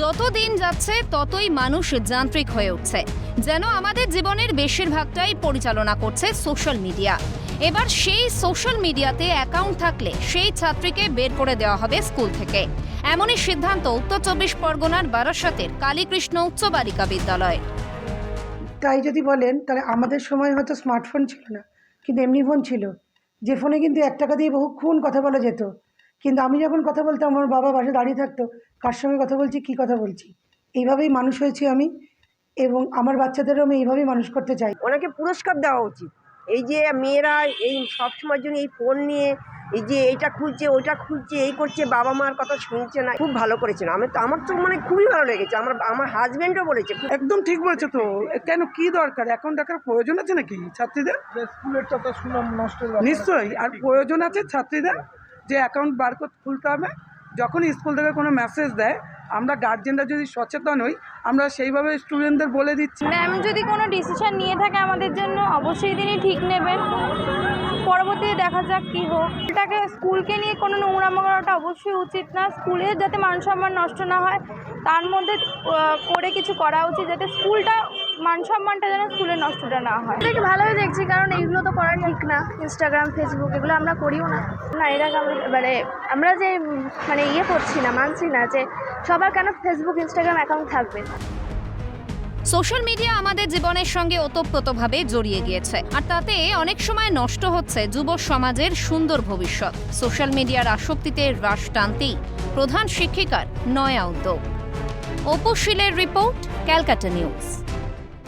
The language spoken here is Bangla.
যত দিন যাচ্ছে, ততই মানুষ যান্ত্রিক হয়ে উঠছে। যেন আমাদের জীবনের বেশিরভাগটাই পরিচালনা করছে সোশ্যাল মিডিয়া। এবার সেই সোশ্যাল মিডিয়াতে অ্যাকাউন্ট থাকলে সেই ছাত্রীকে বের করে দেওয়া হবে স্কুল থেকে। এমনই সিদ্ধান্ত উত্তর চব্বিশ পরগনার বারাসাতের কালীকৃষ্ণ উচ্চ বালিকা বিদ্যালয়। তাই যদি বলেন, তাহলে আমাদের সময় হয়তো স্মার্টফোন ছিল না, কিন্তু এমনি ফোন ছিল। যে ফোনে কিন্তু এক টাকা দিয়ে বহুক্ষণ কথা বলা যেত। কিন্তু আমি যখন কথা বলতাম আমার বাবা বাসে দাঁড়িয়ে থাকতো কার সঙ্গে কথা বলছি কী কথা বলছি? এইভাবেই মানুষ হয়েছি আমি এবং আমার বাচ্চাদেরও আমি এইভাবেই মানুষ করতে চাই। ওনাকে পুরস্কার দেওয়া উচিত। এই যে মেয়েরা এই সব সময়ের জন্য এই ফোন নিয়ে এই যে এইটা খুঁজছে ওইটা খুঁজছে এই করছে বাবা মার কথা শুনছে না খুব ভালো করেছেন। আমি তো আমার তো মানে খুবই ভালো লেগেছে। আমার আমার হাজব্যান্ডও বলেছে একদম ঠিক বলেছে তো। কেন কি দরকার? এখন টাকার প্রয়োজন আছে নাকি ছাত্রীদের? স্কুলের তো সুনাম নষ্ট নিশ্চয়ই আর প্রয়োজন আছে ছাত্রীদের? যে অ্যাকাউন্ট বার খুলতে হবে। যখন স্কুল থেকে কোনো মেসেজ দেয়, আমরা গার্জেনরা যদি সচেতন হই, আমরা সেইভাবে স্টুডেন্টদের বলে দিচ্ছি। ম্যাম যদি কোনো ডিসিশন নিয়ে থাকে আমাদের জন্য, অবশ্যই তিনি ঠিক নেবেন। পরবর্তীতে দেখা যাক কী হোক। এটাকে স্কুলকে নিয়ে কোনো নোংরামো করাটা অবশ্যই উচিত না। স্কুলের যাতে মান সম্মান নষ্ট না হয়, তার মধ্যে করে কিছু করা উচিত, যাতে স্কুলটা মান সম্মানটা যেন স্কুলে নষ্টটা না হয়। এটাকে ভালোই দেখছি কারণ এইগুলো তো করা ঠিক না। ইনস্টাগ্রাম ফেসবুক এগুলো আমরা করিও না। না কেমন- মানে আমরা যে মানে ইয়ে করছি না মানছি না যে সবার কেন ফেসবুক ইনস্টাগ্রাম অ্যাকাউন্ট থাকবে? সোশ্যাল মিডিয়া আমাদের জীবনের সঙ্গে ওতপ্রোতভাবে জড়িয়ে গিয়েছে। আর তাতে অনেক সময় নষ্ট হচ্ছে যুব সমাজের সুন্দর ভবিষ্যৎ। সোশ্যাল মিডিয়ার আসক্তিতে হ্রাস টানতেই প্রধান শিক্ষিকার নয়া উদ্যোগ। অপুশীলের রিপোর্ট ক্যালকাটা নিউজ।